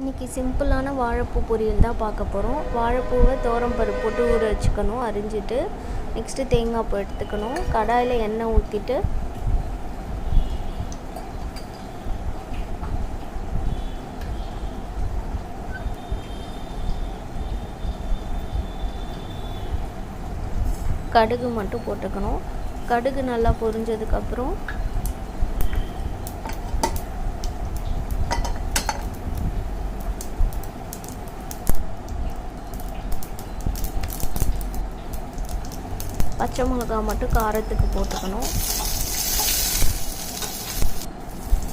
இன்றைக்கி சிம்பிளான வாழைப்பூ பொரியல் தான் பார்க்க போகிறோம் வாழைப்பூவை பருப்பு போட்டு ஊற வச்சுக்கணும் அரிஞ்சிட்டு. நெக்ஸ்ட்டு தேங்காய் பூ எடுத்துக்கணும். கடாயில் எண்ணெய் ஊற்றிட்டு கடுகு மட்டும் போட்டுக்கணும். கடுகு நல்லா பொரிஞ்சதுக்கப்புறம் பச்சை மிளகா மட்டும் காரத்துக்கு போட்டுக்கணும்.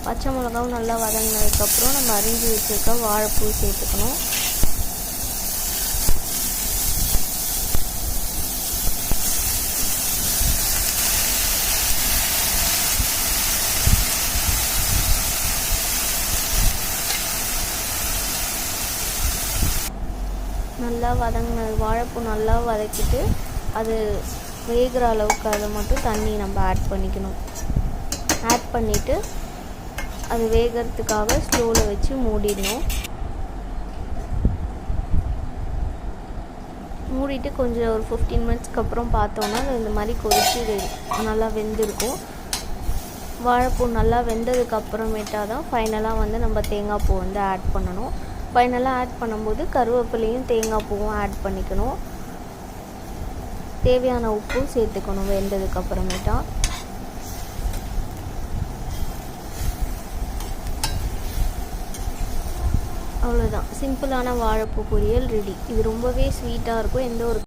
பச்சை மிளகாவும் நல்லா வதங்கினதுக்கப்புறம் நம்ம அரிஞ்சு வச்சுருக்க வாழைப்பூ சேர்த்துக்கணும். நல்லா வதங்கினது வாழைப்பூ நல்லா வதக்கிட்டு அது வேகிற அளவுக்கு அதை மட்டும் தண்ணி நம்ம ஆட் பண்ணிக்கணும். ஆட் பண்ணிவிட்டு அது வேகிறதுக்காக ஸ்லோவில் வச்சு மூடிடணும். மூடிட்டு கொஞ்சம் ஒரு ஃபிஃப்டீன் மினிட்ஸ்க்கு அப்புறம் பார்த்தோன்னா அது இந்த மாதிரி கொதிச்சு நல்லா வெந்திருக்கும். வாழைப்பூ நல்லா வெந்ததுக்கு அப்புறமேட்டா தான் ஃபைனலாக வந்து நம்ம தேங்காய் பூ வந்து ஆட் பண்ணணும். ஃபைனலாக ஆட் பண்ணும்போது கருவேப்பிலையும் தேங்காய் பூவும் ஆட் பண்ணிக்கணும். தேவையான உப்பும் சேர்த்துக்கணும் வெந்ததுக்கு அப்புறமேட்டா அவ்வளோதான் சிம்பிளான வாழைப்பூ பொரியல் ரெடி இது ரொம்பவே ஸ்வீட்டாக இருக்கும். எந்த ஒரு